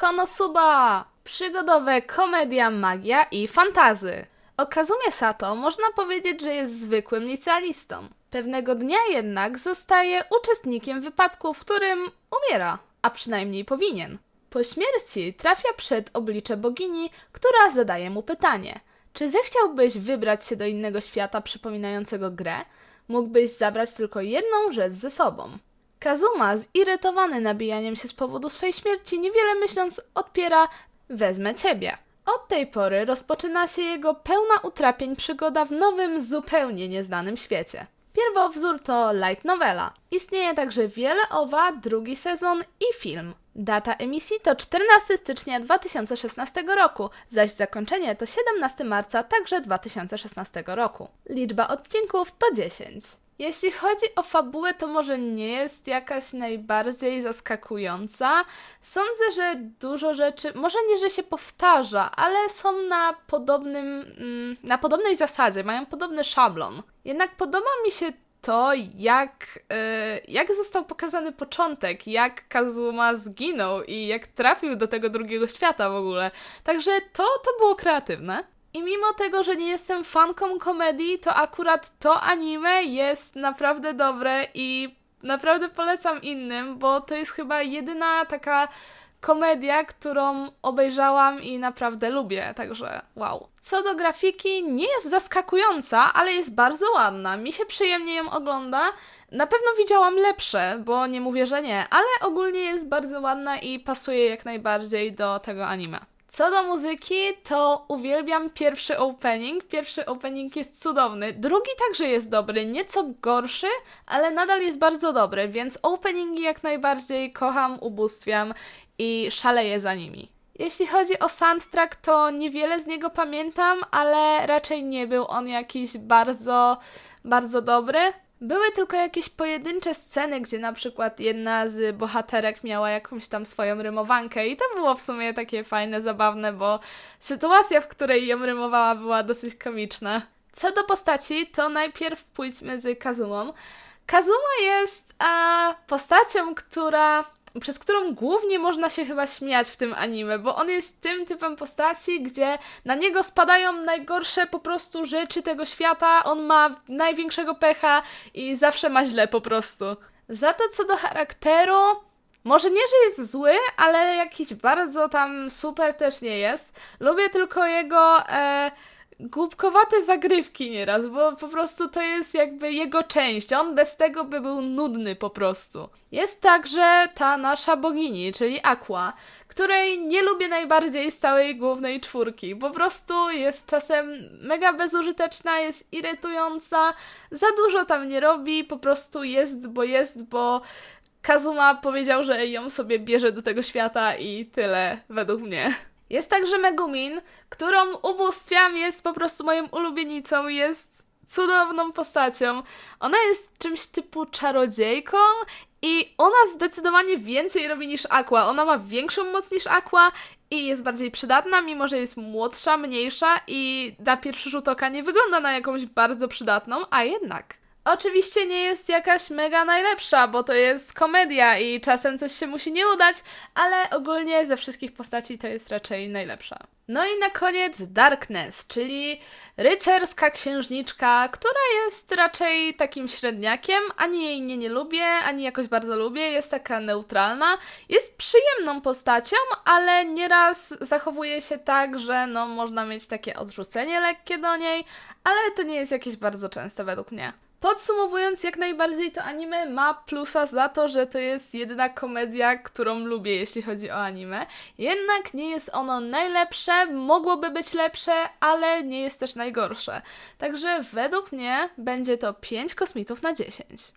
Konosuba! Przygodowe komedia, magia i fantazy. O Kazumie Sato można powiedzieć, że jest zwykłym licealistą. Pewnego dnia jednak zostaje uczestnikiem wypadku, w którym umiera, a przynajmniej powinien. Po śmierci trafia przed oblicze bogini, która zadaje mu pytanie: Czy zechciałbyś wybrać się do innego świata przypominającego grę? Mógłbyś zabrać tylko jedną rzecz ze sobą. Kazuma, zirytowany nabijaniem się z powodu swej śmierci, niewiele myśląc, odpiera: Wezmę ciebie. Od tej pory rozpoczyna się jego pełna utrapień przygoda w nowym, zupełnie nieznanym świecie. Pierwowzór to light novela. Istnieje także wiele owa, drugi sezon i film. Data emisji to 14 stycznia 2016 roku, zaś zakończenie to 17 marca także 2016 roku. Liczba odcinków to 10. Jeśli chodzi o fabułę, to może nie jest jakaś najbardziej zaskakująca. Sądzę, że dużo rzeczy, może nie, że się powtarza, ale są na podobnym, mm, na podobnej zasadzie, mają podobny szablon. Jednak podoba mi się to, jak, e, jak został pokazany początek, jak Kazuma zginął i jak trafił do tego drugiego świata w ogóle. Także to, to było kreatywne. I mimo tego, że nie jestem fanką komedii, to akurat to anime jest naprawdę dobre i naprawdę polecam innym, bo to jest chyba jedyna taka komedia, którą obejrzałam i naprawdę lubię, także wow. Co do grafiki, nie jest zaskakująca, ale jest bardzo ładna. Mi się przyjemnie ją ogląda. Na pewno widziałam lepsze, bo nie mówię, że nie, ale ogólnie jest bardzo ładna i pasuje jak najbardziej do tego anime. Co do muzyki, to uwielbiam pierwszy opening. Pierwszy opening jest cudowny. Drugi także jest dobry, nieco gorszy, ale nadal jest bardzo dobry, więc openingi jak najbardziej kocham, ubóstwiam i szaleję za nimi. Jeśli chodzi o soundtrack, to niewiele z niego pamiętam, ale raczej nie był on jakiś bardzo, bardzo dobry. Były tylko jakieś pojedyncze sceny, gdzie na przykład jedna z bohaterek miała jakąś tam swoją rymowankę i to było w sumie takie fajne, zabawne, bo sytuacja, w której ją rymowała była dosyć komiczna. Co do postaci, to najpierw pójdźmy z Kazumą. Kazuma jest a, postacią, która przez którą głównie można się chyba śmiać w tym anime, bo on jest tym typem postaci, gdzie na niego spadają najgorsze po prostu rzeczy tego świata, on ma największego pecha i zawsze ma źle po prostu. Za to co do charakteru, może nie, że jest zły, ale jakiś bardzo tam super też nie jest. Lubię tylko jego e, głupkowate zagrywki nieraz, bo po prostu to jest jakby jego część. On bez tego by był nudny po prostu. Jest także ta nasza bogini, czyli Aqua, której nie lubię najbardziej z całej głównej czwórki. Po prostu jest czasem mega bezużyteczna, jest irytująca, za dużo tam nie robi, po prostu jest, bo jest, bo Kazuma powiedział, że ją sobie bierze do tego świata i tyle według mnie. Jest także Megumin, którą ubóstwiam, jest po prostu moją ulubienicą, jest cudowną postacią. Ona jest czymś typu czarodziejką i ona zdecydowanie więcej robi niż Aqua. Ona ma większą moc niż Aqua i jest bardziej przydatna, mimo że jest młodsza, mniejsza i na pierwszy rzut oka nie wygląda na jakąś bardzo przydatną, a jednak. Oczywiście nie jest jakaś mega najlepsza, bo to jest komedia i czasem coś się musi nie udać, ale ogólnie ze wszystkich postaci to jest raczej najlepsza. No i na koniec Darkness, czyli rycerska księżniczka, która jest raczej takim średniakiem, ani jej nie, nie lubię, ani jakoś bardzo lubię, jest taka neutralna, jest przyjemną postacią, ale nieraz zachowuje się tak, że no można mieć takie odrzucenie lekkie do niej, ale to nie jest jakieś bardzo częste według mnie. Podsumowując, jak najbardziej to anime ma plusa za to, że to jest jedyna komedia, którą lubię, jeśli chodzi o anime. Jednak nie jest ono najlepsze, mogłoby być lepsze, ale nie jest też najgorsze. Także według mnie będzie to 5 kosmitów na 10.